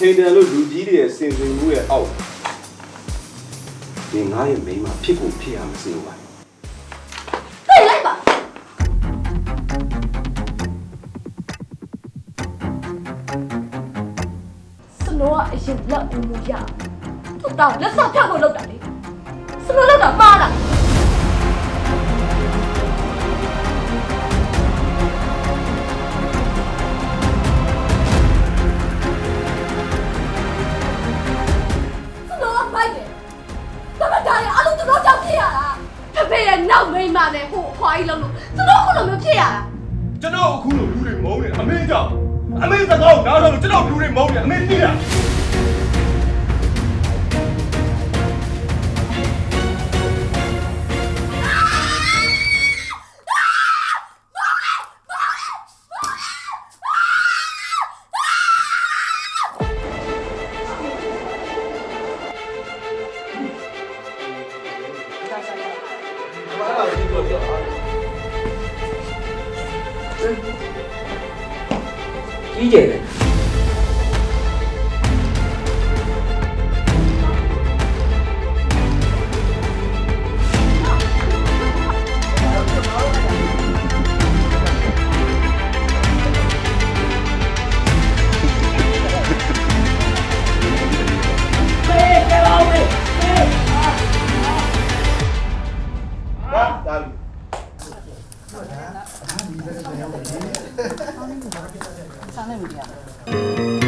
ချိန်တန်လို့လူကြီးတွေရဲ့စင်စင်မှုရဲ့အောက်ဒီငါရဲ့မိန်းမဖြစ်ကိုဖြစ်ရမစင်ပါသိလိုက်ပါစနိုးကအရင်လက်ဦးမှုရသူ့တောင်လက်ဆောက်ဖြတ်ဖို့လုပ်တာလေစနိုးလောက်တာမှားတာ တပည့်ရဲ့နောက်မိန်းမနဲ့ဟိုအဖွားကြီးလုံးလို့စနိုးကလည်းမဖြစ်ရတာကျွန်တော်အခုလိုလူတွေမုန်းနေအမေကြောင့်အမေစကားကိုနားထောင်လို့ကျွန်တော်လူတွေမုန်းနေအမေသိလား ကြီးကျယ် စားနေမကြ